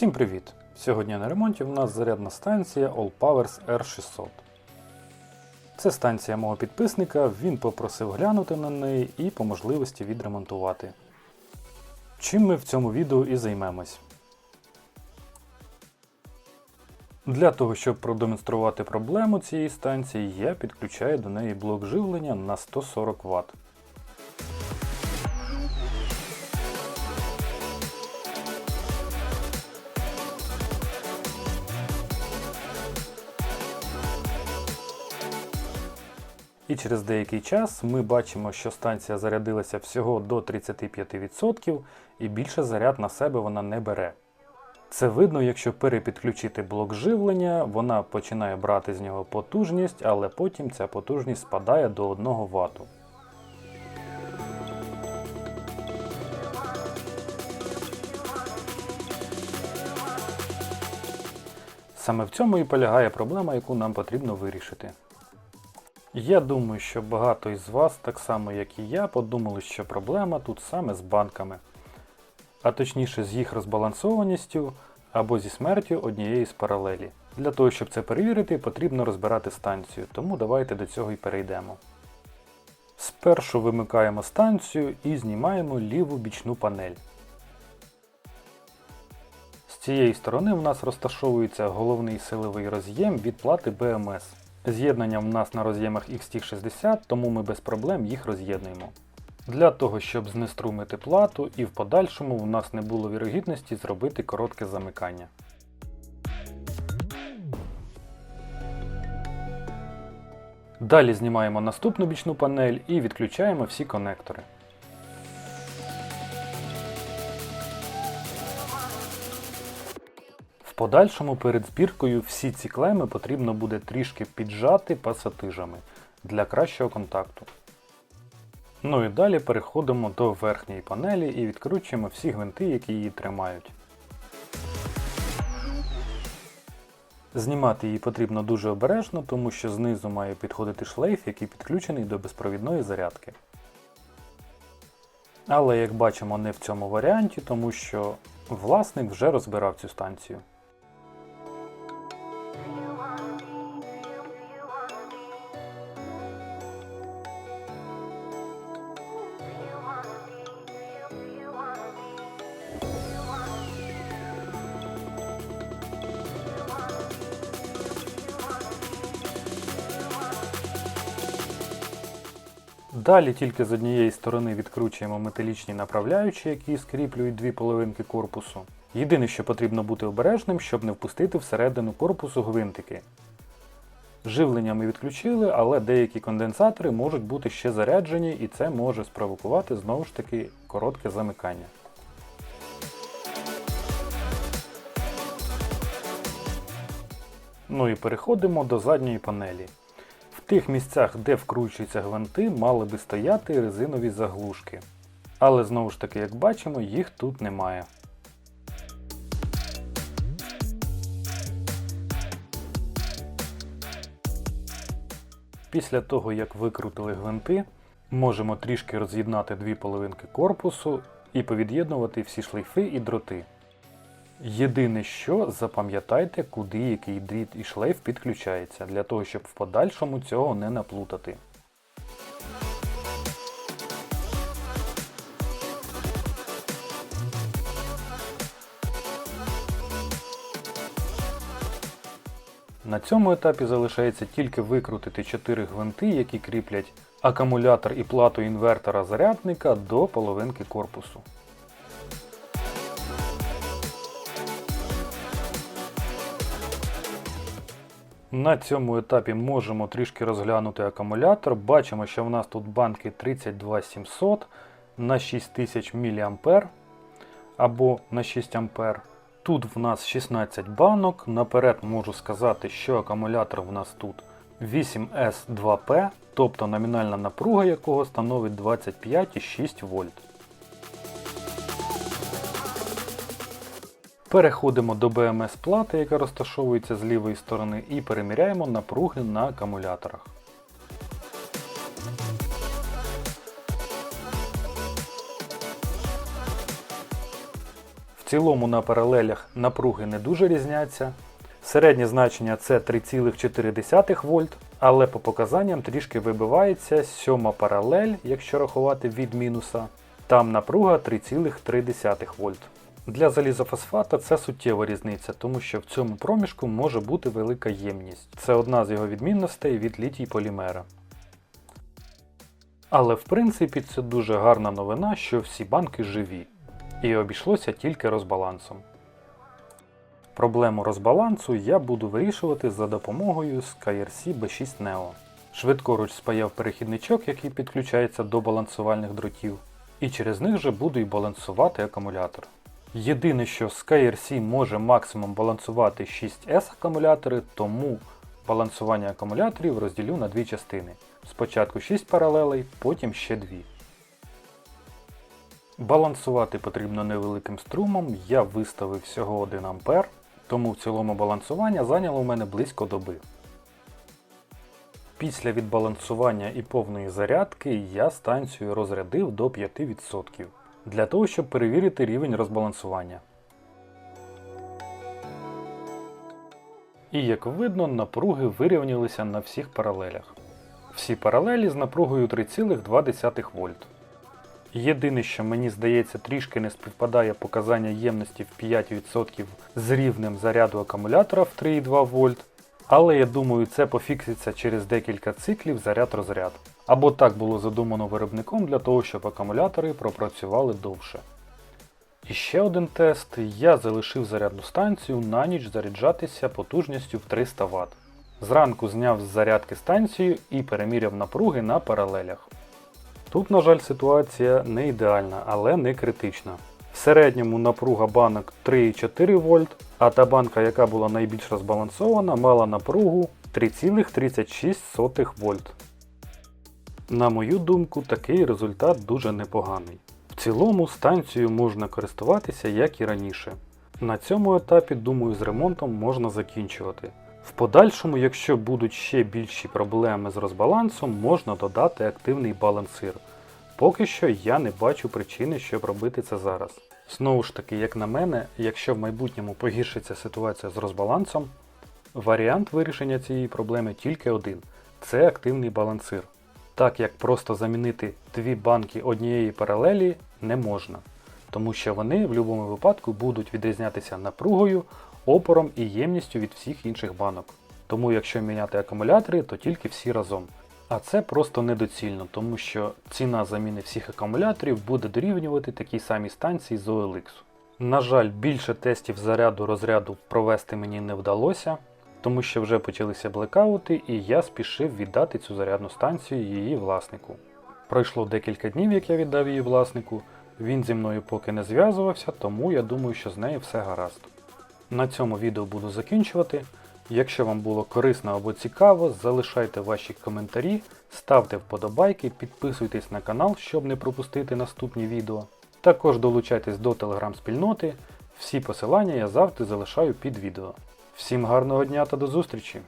Всім привіт! Сьогодні на ремонті в нас зарядна станція All Powers R600. Це станція мого підписника, він попросив глянути на неї і по можливості відремонтувати. Чим ми в цьому відео і займемось. Для того, щоб продемонструвати проблему цієї станції, я підключаю до неї блок живлення на 140 Вт. І через деякий час ми бачимо, що станція зарядилася всього до 35% і більше заряд на себе вона не бере. Це видно, якщо перепідключити блок живлення, вона починає брати з нього потужність, але потім ця потужність спадає до 1 Вт. Саме в цьому і полягає проблема, яку нам потрібно вирішити. Я думаю, що багато із вас, так само як і я, подумали, що проблема тут саме з банками, а точніше з їх розбалансованістю або зі смертю однієї з паралелі. Для того, щоб це перевірити, потрібно розбирати станцію, тому давайте до цього і перейдемо. Спершу вимикаємо станцію і знімаємо ліву бічну панель. З цієї сторони в нас розташовується головний силовий роз'єм від плати BMS. З'єднання в нас на роз'ємах XT60, тому ми без проблем їх роз'єднуємо. Для того, щоб знеструмити плату і в подальшому в нас не було вірогідності зробити коротке замикання. Далі знімаємо наступну бічну панель і відключаємо всі конектори. Подальшому перед збіркою всі ці клеми потрібно буде трішки піджати пасатижами для кращого контакту. Ну і далі переходимо до верхньої панелі і відкручуємо всі гвинти, які її тримають. Знімати її потрібно дуже обережно, тому що знизу має підходити шлейф, який підключений до безпровідної зарядки. Але як бачимо не в цьому варіанті, тому що власник вже розбирав цю станцію. Далі тільки з однієї сторони відкручуємо металічні направляючі, які скріплюють дві половинки корпусу. Єдине, що потрібно бути обережним, щоб не впустити всередину корпусу гвинтики. Живлення ми відключили, але деякі конденсатори можуть бути ще заряджені і це може спровокувати знову ж таки коротке замикання. Ну і переходимо до задньої панелі. Тих місцях, де вкручуються гвинти, мали би стояти резинові заглушки. Але знову ж таки, як бачимо, їх тут немає. Після того, як викрутили гвинти, можемо трішки роз'єднати дві половинки корпусу і повід'єднувати всі шлейфи і дроти. Єдине що, запам'ятайте, куди який дріт і шлейф підключається, для того, щоб в подальшому цього не наплутати. На цьому етапі залишається тільки викрутити 4 гвинти, які кріплять акумулятор і плату інвертора зарядника до половинки корпусу. На цьому етапі можемо трішки розглянути акумулятор. Бачимо, що в нас тут банки 32700 на 6000 мА або на 6 А. Тут в нас 16 банок. Наперед можу сказати, що акумулятор в нас тут 8S2P, тобто номінальна напруга якого становить 25,6 вольт. Переходимо до BMS плати, яка розташовується з лівої сторони, і переміряємо напруги на акумуляторах. В В цілому на паралелях напруги не дуже різняться. Середнє значення це 3,4 вольт, але по показанням трішки вибивається сьома паралель, якщо рахувати від мінуса. Там напруга 3,3 вольт. Для залізофосфата це суттєва різниця, тому що в цьому проміжку може бути велика ємність. Це одна з його відмінностей від літій полімера. Але в принципі це дуже гарна новина, що всі банки живі, і обійшлося тільки розбалансом. Проблему розбалансу я буду вирішувати за допомогою SkyRC B6 Neo. Швидкоруч спаяв перехідничок, який підключається до балансувальних дротів, і через них же буду і балансувати акумулятор. Єдине, що SkyRC може максимум балансувати 6S акумулятори, тому балансування акумуляторів розділю на дві частини. Спочатку 6 паралелей, потім ще 2. Балансувати потрібно невеликим струмом, я виставив всього 1 А, тому в цілому балансування зайняло у мене близько доби. Після відбалансування і повної зарядки я станцію розрядив до 5% для того, щоб перевірити рівень розбалансування. І як видно, напруги вирівнялися на всіх паралелях. Всі паралелі з напругою 3,2 вольт. Єдине, що мені здається, трішки не співпадає показання ємності в 5% з рівнем заряду акумулятора в 3,2 вольт, але я думаю, це пофікситься через декілька циклів заряд-розряд. Або так було задумано виробником для того, щоб акумулятори пропрацювали довше. І ще один тест. Я залишив зарядну станцію на ніч заряджатися потужністю в 300 Вт. Зранку зняв з зарядки станцію і переміряв напруги на паралелях. Тут, на жаль, ситуація не ідеальна, але не критична. В середньому напруга банок 3,4 вольт, а та банка, яка була найбільш розбалансована, мала напругу 3,36 вольт. На мою думку, такий результат дуже непоганий. В цілому станцією можна користуватися як і раніше. На цьому етапі, думаю, з ремонтом можна закінчувати. В подальшому, якщо будуть ще більші проблеми з розбалансом, можна додати активний балансир. Поки що я не бачу причини, щоб робити це зараз. Знову ж таки, як на мене, якщо в майбутньому погіршиться ситуація з розбалансом, варіант вирішення цієї проблеми тільки один це активний балансир. Так як просто замінити дві банки однієї паралелі не можна, тому що вони в будь-якому випадку будуть відрізнятися напругою, опором і ємністю від всіх інших банок. Тому якщо міняти акумулятори, то тільки всі разом. А це просто недоцільно, тому що ціна заміни всіх акумуляторів буде дорівнювати такій самій станції з OLX. На жаль, більше тестів заряду розряду провести мені не вдалося, тому що вже почалися блекаути, і я спішив віддати цю зарядну станцію її власнику. Пройшло декілька днів, як я віддав її власнику. Він зі мною поки не зв'язувався, тому я думаю, що з нею все гаразд. На цьому відео буду закінчувати. Якщо вам було корисно або цікаво, залишайте ваші коментарі, ставте вподобайки, підписуйтесь на канал, щоб не пропустити наступні відео. Також долучайтесь до телеграм-спільноти. Всі посилання я завжди залишаю під відео. Всім гарного дня та до зустрічі!